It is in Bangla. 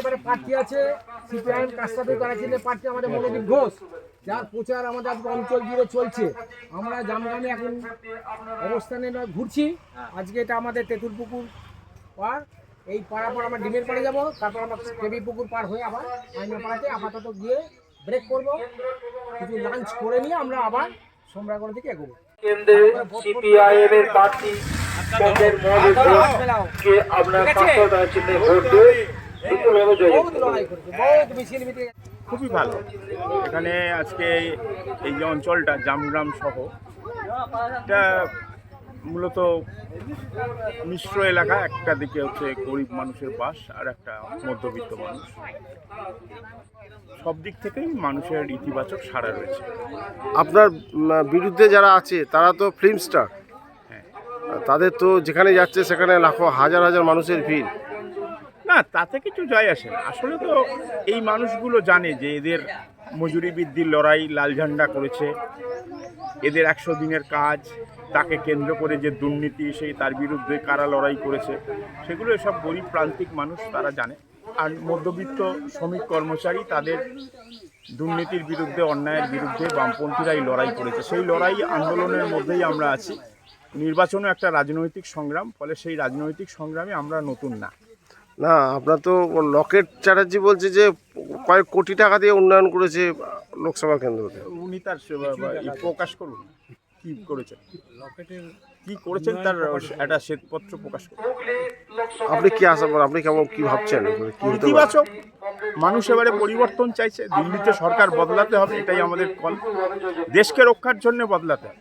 প্রার্থী আছে সিপিআইএম কাস্তাদের কারাচিনের প্রার্থী আমাদের মনোদীপ ঘোষ যার প্রচার আমাদের আজকে অঞ্চল জুড়ে চলছে। আমরা জামগ্রামে এখন অবস্থানে নয় ঘুরছি। আজকে এটা আমাদের তেঁতুলপুকুর পার এই পাড়া পর আমরা ডিমের পাড়ে যাব তারপর আমরা দেবী পুকুর পার হয়ে আবার আইনা পাড়াতে আপাতত গিয়ে ব্রেক করব। কিছু লাঞ্চ করে নিয়ে আমরা আবার সোমরাগড় দিকে এগোবো। কেন্দ্রে সিপিআইএম এর প্রার্থী আপনার ভোট দিয়ে খুবই ভালো। এখানে আজকে এই যে অঞ্চলটা জামগ্রাম সহ এটা মূলত মিশ্র এলাকা একটা দিকে হচ্ছে গরিব মানুষের বাস আর একটা মধ্যবিত্ত মানুষ। সব দিক থেকেই মানুষের ইতিবাচক সাড়া রয়েছে। আপনার বিরুদ্ধে যারা আছে তারা তো ফিল্ম স্টার হ্যাঁ। তাদের তো যেখানে যাচ্ছে সেখানে লাখো হাজার হাজার মানুষের ভিড়। না, তাতে কিছু যায় আসে না। আসলে তো এই মানুষগুলো জানে যে এদের মজুরি বৃদ্ধির লড়াই লাল ঝান্ডা করেছে। এদের একশো দিনের কাজ, তাকে কেন্দ্র করে যে দুর্নীতি, সেই তার বিরুদ্ধে কারা লড়াই করেছে, সেগুলো এসব গরিব প্রান্তিক মানুষ তারা জানে। আর মধ্যবিত্ত শ্রমিক কর্মচারী তাদের দুর্নীতির বিরুদ্ধে, অন্যায়ের বিরুদ্ধে বামপন্থীরাই লড়াই করেছে। সেই লড়াই আন্দোলনের মধ্যেই আমরা আছি। নির্বাচনও একটা রাজনৈতিক সংগ্রাম, ফলে সেই রাজনৈতিক সংগ্রামে আমরা নতুন না। না আপনার তো লকেট চ্যাটার্জি বলছে যে কয়েক কোটি টাকা দিয়ে উন্নয়ন করেছে লোকসভা কেন্দ্রতে উনি তার প্রকাশ করুন কি করেছেন? কি করেছেন তার একটা শ্বেতপত্র প্রকাশ করুন। আপনি কি আশা করেন আপনি কেমন কি ভাবছেন? কি ইতিবাচক। মানুষ এবারে পরিবর্তন চাইছে দিল্লিতে সরকার বদলাতে হবে এটাই আমাদের কল দেশকে রক্ষার জন্য বদলাতে হবে।